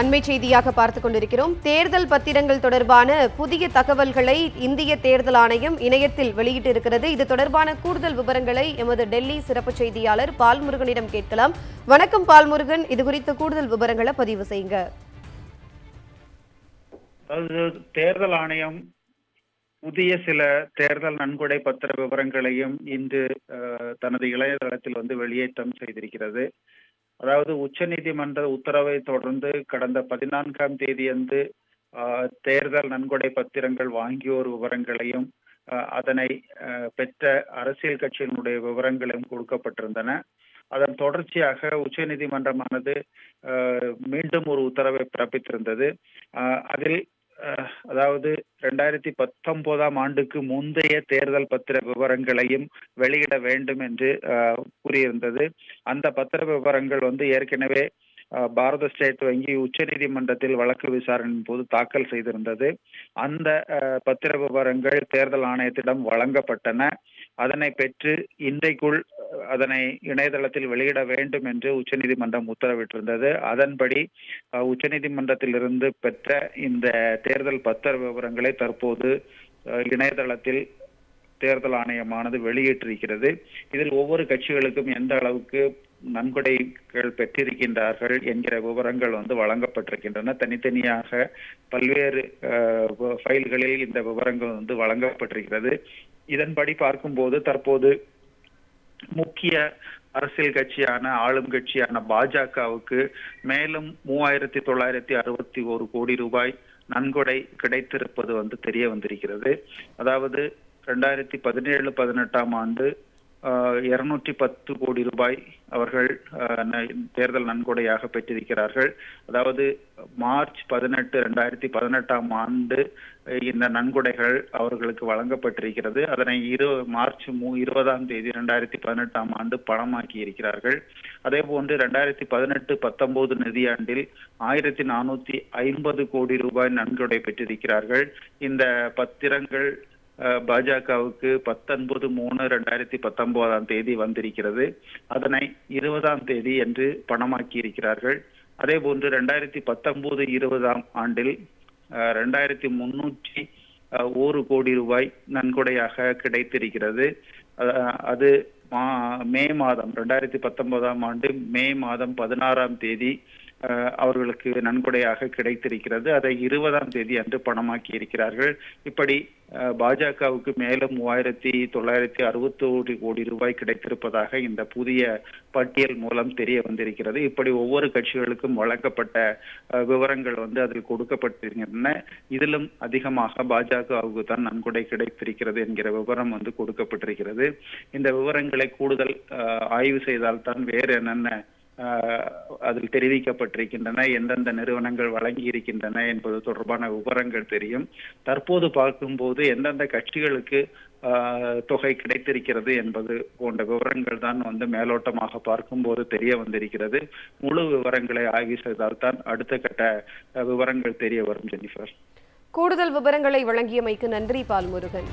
அண்மை செய்தியாக பார்த்துக் கொண்டிருக்கிறோம். தேர்தல் பத்திரங்கள் தொடர்பான புதிய தகவல்களை இந்திய தேர்தல் ஆணையம் இணையத்தில் வெளியிட்டிருக்கிறது. இது தொடர்பான கூடுதல் விவரங்களை எமது டெல்லி சிறப்பு செய்தியாளர் பால்முருகனிடம் கேட்கலாம். வணக்கம் பால்முருகன். இது குறித்த கூடுதல் விவரங்களை பதிவு செய்யுங்க. தேர்தல் ஆணையம் புதிய சில தேர்தல் நன்கொடை பத்திர விவரங்களையும் இன்று தனது இளையதளத்தில் வந்து வெளியேற்றம் செய்திருக்கிறது. அதாவது உச்சநீதிமன்ற உத்தரவை தொடர்ந்து கடந்த பதினான்காம் தேதியன்று அஹ், தேர்தல் நன்கொடை பத்திரங்கள் வாங்கியோர் விவரங்களையும் அஹ், அதனை அஹ், பெற்ற அரசியல் கட்சியினுடைய விவரங்களும் கொடுக்கப்பட்டிருந்தன. அதன் தொடர்ச்சியாக உச்சநீதிமன்றமானது அஹ், மீண்டும் ஒரு உத்தரவை பிறப்பித்திருந்தது. அதில் அதாவது ரெண்டாயிரத்தி பத்தொன்பதாம் ஆண்டுக்கு முந்தைய தேர்தல் பத்திர விவரங்களையும் வெளியிட வேண்டும் என்று கூறியிருந்தது. அந்த பத்திர விவரங்கள் வந்து ஏற்கனவே பாரத ஸ்டேட் வங்கி உச்சநீதிமன்றத்தில் வழக்கு விசாரணையின் போது தாக்கல் செய்திருந்தது. அந்த பத்திர விவரங்கள் தேர்தல் ஆணையத்திடம் வழங்கப்பட்டன. அதனை பெற்று இன்றைக்குள் அதனை இணையதளத்தில் வெளியிட வேண்டும் என்று உச்சநீதிமன்றம் உத்தரவிட்டிருந்தது. அதன்படி உச்சநீதிமன்றத்திலிருந்து பெற்ற இந்த தேர்தல் பத்திர விவரங்களை தற்போது இணையதளத்தில் தேர்தல் ஆணையமானது வெளியிட்டிருக்கிறது. இதில் ஒவ்வொரு கட்சிகளுக்கும் எந்த அளவுக்கு நன்கொடைகள் பெற்றிருக்கின்றார்கள் என்கிற விவரங்கள் வந்து வழங்கப்பட்டிருக்கின்றன. தனித்தனியாக பல்வேறு ஃபைல்களில் இந்த விவரங்கள் வந்து வழங்கப்பட்டிருக்கிறது. இதன்படி பார்க்கும்போது தற்போது முக்கிய அரசியல் கட்சியான ஆளும் கட்சியான பாஜகவுக்கு மேலும் மூவாயிரத்தி தொள்ளாயிரத்தி அறுபத்தி ஒரு கோடி ரூபாய் நன்கொடை கிடைத்திருப்பது வந்து தெரிய வந்திருக்கிறது. அதாவது ரெண்டாயிரத்தி பதினேழு பதினெட்டாம் ஆண்டு இருநூற்றி பத்து கோடி ரூபாய் அவர்கள் ஆஹ், தேர்தல் நன்கொடையாக பெற்றிருக்கிறார்கள். அதாவது மார்ச் பதினெட்டு ரெண்டாயிரத்தி பதினெட்டாம் ஆண்டு இந்த நன்கொடைகள் அவர்களுக்கு வழங்கப்பட்டிருக்கிறது. அதனை இரு மார்ச் மூ இருபதாம் தேதி ரெண்டாயிரத்தி பதினெட்டாம் ஆண்டு பணமாக்கி இருக்கிறார்கள். அதே போன்று ரெண்டாயிரத்தி பதினெட்டு பத்தொன்பது நிதியாண்டில் ஆயிரத்தி நானூத்தி ஐம்பது கோடி ரூபாய் நன்கொடை பெற்றிருக்கிறார்கள். இந்த பத்திரங்கள் பாஜகவுக்கு பத்தொன்பது மூணு ரெண்டாயிரத்தி பத்தொன்பதாம் தேதி வந்திருக்கிறது. அதனை இருபதாம் தேதி என்று பணமாக்கி இருக்கிறார்கள். அதே போன்று ரெண்டாயிரத்தி பத்தொன்பது இருபதாம் ஆண்டில் அஹ், ரெண்டாயிரத்தி முன்னூற்றி அஹ், ஒரு கோடி ரூபாய் நன்கொடையாக கிடைத்திருக்கிறது. அது மா- மே மாதம் ரெண்டாயிரத்தி பத்தொன்பதாம் ஆண்டு மே மாதம் பதினாறாம் தேதி அவர்களுக்கு நன்கொடையாக கிடைத்திருக்கிறது. அதை இருபதாம் தேதி அன்று பணமாக்கி இருக்கிறார்கள். இப்படி அஹ், பாஜகவுக்கு மேலும் மூவாயிரத்தி தொள்ளாயிரத்தி அறுபத்தி கோடி ரூபாய் கிடைத்திருப்பதாக இந்த புதிய பட்டியல் மூலம் தெரிய வந்திருக்கிறது. இப்படி ஒவ்வொரு கட்சிகளுக்கும் வழங்கப்பட்ட அஹ், விவரங்கள் வந்து அதில் கொடுக்கப்பட்டிருக்கின்றன. இதிலும் அதிகமாக பாஜகவுக்கு தான் நன்கொடை கிடைத்திருக்கிறது என்கிற விவரம் வந்து கொடுக்கப்பட்டிருக்கிறது. இந்த விவரங்களை கூடுதல் அஹ், ஆய்வு செய்தால்தான் வேறு என்னென்ன அதில் தெரிவிக்கப்பட்டிருக்கின்றன எந்தெந்த நிறுவனங்கள் வழங்கி இருக்கின்றன என்பது தொடர்பான விவரங்கள் தெரியும். தற்போது பார்க்கும்போது எந்தெந்த கட்சிகளுக்கு தொகை கிடைத்திருக்கிறது என்பது போன்ற விவரங்கள் தான் வந்து மேலோட்டமாக பார்க்கும்போது தெரிய வந்திருக்கிறது. முழு விவரங்களை ஆய்வு செய்தால் தான் அடுத்த கட்ட விவரங்கள் தெரிய வரும் ஜெனிஃபர். கூடுதல் விவரங்களை வழங்கியமைக்கு நன்றி பால்முருகன்.